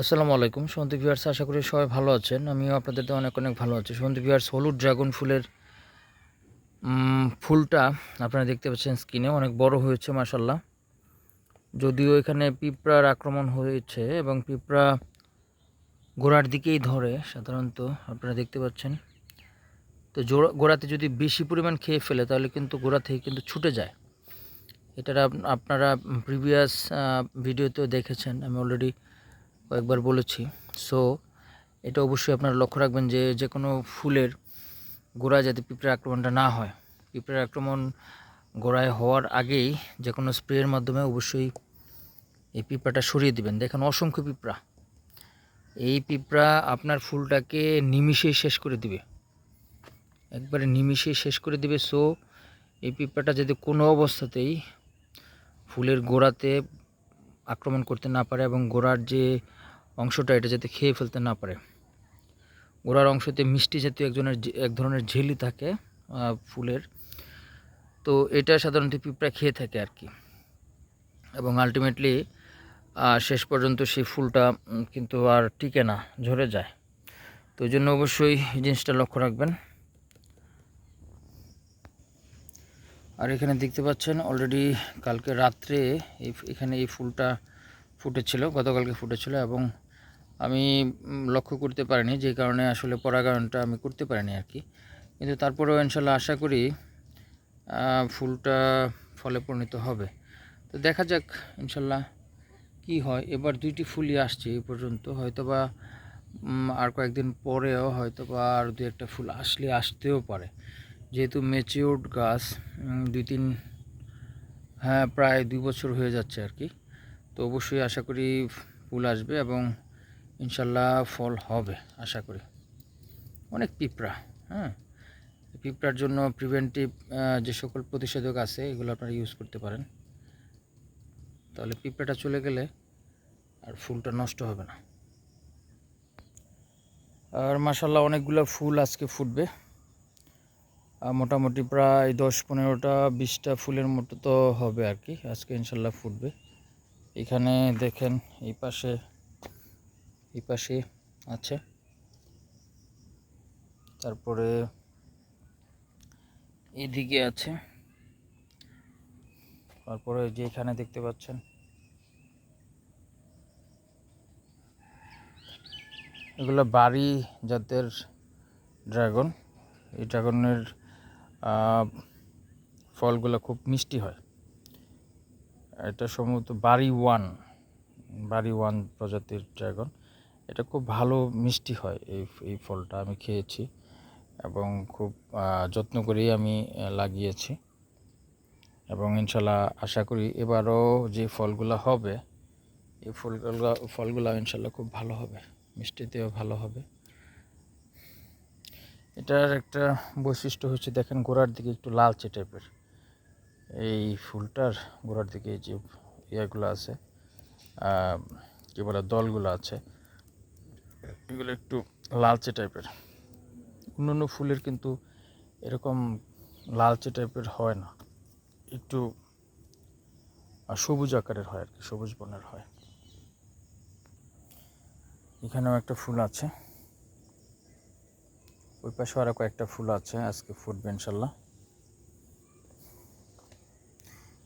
আসসালামু আলাইকুম। সন্দীপ ভিউয়ার্স, আশা করি সবাই ভালো আছেন। আমিও আপনাদের অনেক অনেক ভালো আছি। সন্দীপ ভিউয়ার্স, হলুদ ড্রাগন ফুলের ফুলটা আপনারা দেখতে পাচ্ছেন স্কিনে অনেক বড় হয়েছে মাসাল্লাহ যদিও এখানে পিঁপড়ার আক্রমণ হয়েছে এবং পিঁপড়া গোড়ার দিকেই ধরে, সাধারণত আপনারা দেখতে পাচ্ছেন। তো জোড়া, গোড়াতে যদি বেশি পরিমাণ খেয়ে ফেলে, তাহলে কিন্তু গোড়া থেকে কিন্তু ছুটে যায়। এটার আপনারা প্রিভিয়াস ভিডিওতেও দেখেছেন। আমি অলরেডি কয়েকবার বলেছি। সো এটা অবশ্যই আপনারা লক্ষ্য রাখবেন যে যে কোনো ফুলের গোড়ায় যাতে পিঁপড়ের আক্রমণটা না হয়, পিঁপড়ের আক্রমণ গোড়ায় হওয়ার আগেই যে কোনো স্প্রের মাধ্যমে অবশ্যই এই পিঁপড়াটা সরিয়ে দিবেন। দেখেন, অসংখ্য পিঁপড়া। এই পিঁপড়া আপনার ফুলটাকে নিমিষেই শেষ করে দিবে। একবারে নিমিষেই শেষ করে দিবে। সো এই পিঁপড়াটা যদি কোনো অবস্থাতেই ফুলের গোড়াতে আক্রমণ করতে না পারে এবং গোড়ার যে অংশটা এটা যাতে খেয়ে ফেলতে না পারে। গোড়ার অংশতে মিষ্টি জাতীয় একজনের এক ধরনের ঝিলি থাকে ফুলের। তো এটা সাধারণত পিঁপড়া খেয়ে থাকে আর কি। এবং আলটিমেটলি শেষ পর্যন্ত সেই ফুলটা কিন্তু আর টিকে না, ঝরে যায়। তো ওই জন্য অবশ্যই জিনিসটা লক্ষ্য রাখবেন। আর এখানে দেখতে পাচ্ছেন অলরেডি কালকে রাত্রে এই এখানে এই ফুলটা ফুটেছিল, গতকালকে ফুটেছিল এবং আমি লক্ষ্য করতে পারিনি, যে কারণে আসলে পরাগায়নটা আমি করতে পারিনি আর কি। কিন্তু তারপরেও ইনশাল্লাহ আশা করি ফুলটা ফলে পরিণত হবে। তো দেখা যাক ইনশাল্লাহ কি হয়। এবার দুইটি ফুলই আসছে এই পর্যন্ত, হয়তোবা আর কয়েকদিন পরেও হয়তোবা আর দু একটা ফুল আসলে আসতেও পারে। যেহেতু ম্যাচিওর্ড গাছ দুই তিন হ্যাঁ প্রায় দুই বছর হয়ে যাচ্ছে আর কি। তো অবশ্যই আশা করি ফুল আসবে এবং ইনশাল্লাহ ফল হবে, আশা করি। অনেক পিঁপড়া হ্যাঁ? পিঁপড়ার জন্য প্রিভেন্টিভ যে সকল প্রতিষেধক আছে, এগুলো আপনারা ইউজ করতে পারেন। তাহলে পিঁপড়াটা চলে গেলে আর ফুলটা নষ্ট হবে না। আর মাসাল্লাহ অনেকগুলো ফুল আজকে ফুটবে। মোটামুটি প্রায় দশ পনেরোটা, বিশটা ফুলের মতো তো হবে আর কি। আজকে ইনশাল্লাহ ফুটবে। এখানে দেখেন এই পাশে এই পাশে আছে। তারপরে এদিকে আছে। তারপরে যে এখানে দেখতে পাচ্ছেন। এগুলো বাড়ি জাতের ড্রাগন। এই ড্রাগনের ফলগুলো খুব মিষ্টি হয়। এটা সম্ভবত বাড়ি ওয়ান বাড়ি ওয়ান প্রজাতির ড্রাগন। এটা খুব ভালো মিষ্টি হয় এই এই ফলটা আমি খেয়েছি এবং খুব যত্ন করেই আমি লাগিয়েছি। এবং ইনশাল্লাহ আশা করি এবারও যে ফলগুলো হবে, এই ফলগুলো ফলগুলো ইনশাল্লাহ খুব ভালো হবে, মিষ্টিতেও ভালো হবে। এটার একটা বৈশিষ্ট্য হচ্ছে, দেখেন গোড়ার দিকে একটু লালচে টাইপের। এই ফুলটার গোড়ার দিকে যে ইয়েগুলো আছে কী বলে, দলগুলো আছে এগুলো একটু লালচে টাইপের। অন্যান্য ফুলের কিন্তু এরকম লালচে টাইপের হয় না। একটু সবুজ আকারের হয় আর কি সবুজ বর্ণের হয়। এখানেও একটা ফুল আছে। ওই পাশে আরও কয়েকটা ফুল আছে, আজকে ফুটবে ইনশাল্লাহ।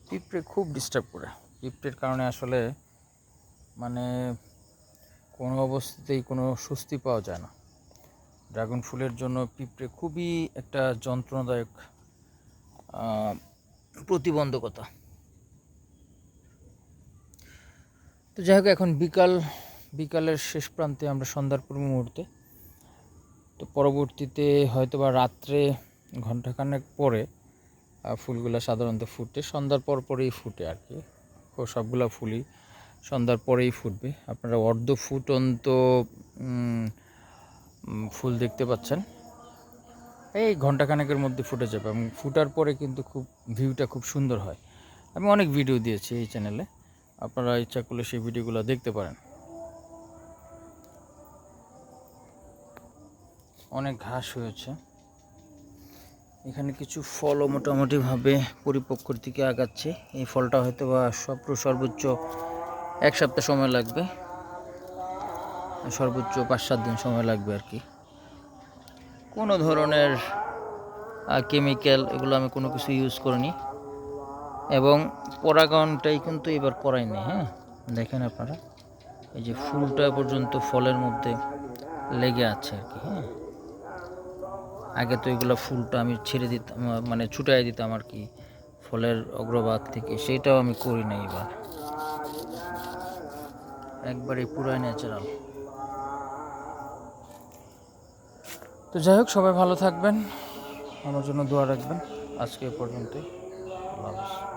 পিঁপড়ে খুব ডিস্টার্ব করে। পিঁপড়ের কারণে আসলে মানে কোনো অবস্থাতেই কোনো স্বস্তি পাওয়া যায় না। ড্রাগন ফুলের জন্য পিঁপড়ে খুবই একটা যন্ত্রণাদায়ক প্রতিবন্ধকতা। তো যাই হোক, এখন বিকাল, বিকালের শেষ প্রান্তে আমরা সন্ধ্যার পূর্ব মুহূর্তে, তো পরবর্তীতে হয়তো বা রাত্রে ঘন্টাখানেক পরে ফুলগুলো সাধারণত ফুটে, সন্ধ্যার পর পরেই ফুটে আর কি। সবগুলো ফুলই সন্ধ্যার পরেই ফুটবে। আপনারা অর্ধ ফুটন্ত ফুল দেখতে পাচ্ছেন। এই ঘন্টাখানেকের মধ্যে ফুটে যাবে এবং ফুটার পরে কিন্তু খুব, ভিউটা খুব সুন্দর হয়। আমি অনেক ভিডিও দিয়েছি এই চ্যানেলে। আপনারা ইচ্ছা করলে সেই ভিডিওগুলো দেখতে পারেন। অনেক ঘাস হয়েছে। এখানে কিছু ফলও মোটামুটিভাবে পরিপক্কর দিকে আগাচ্ছে। এই ফলটা হয়তো বা সর্বোচ্চ এক সপ্তাহ সময় লাগবে। সর্বোচ্চ পাঁচ সাত দিন সময় লাগবে আর কি। কোনো ধরনের কেমিক্যাল এগুলো আমি কোনো কিছু ইউজ করিনি। এবং পরাগনটাই কিন্তু এবার করাইনি হ্যাঁ? দেখেন আপনারা, এই যে ফুলটা পর্যন্ত ফলের মধ্যে লেগে আছে আর কি হ্যাঁ? আগে তো এগুলো ফুলটা আমি ছেড়ে দিতাম মানে ছুটাই দিতাম আর কি, ফলের অগ্রভাগ থেকে। সেটাও আমি করি না এবার। একবারে পুরাই ন্যাচারাল তো যাই হোক, সবাই ভালো থাকবেন। আমার জন্য দোয়া রাখবেন। আজকে পর্যন্তই। আল্লাহ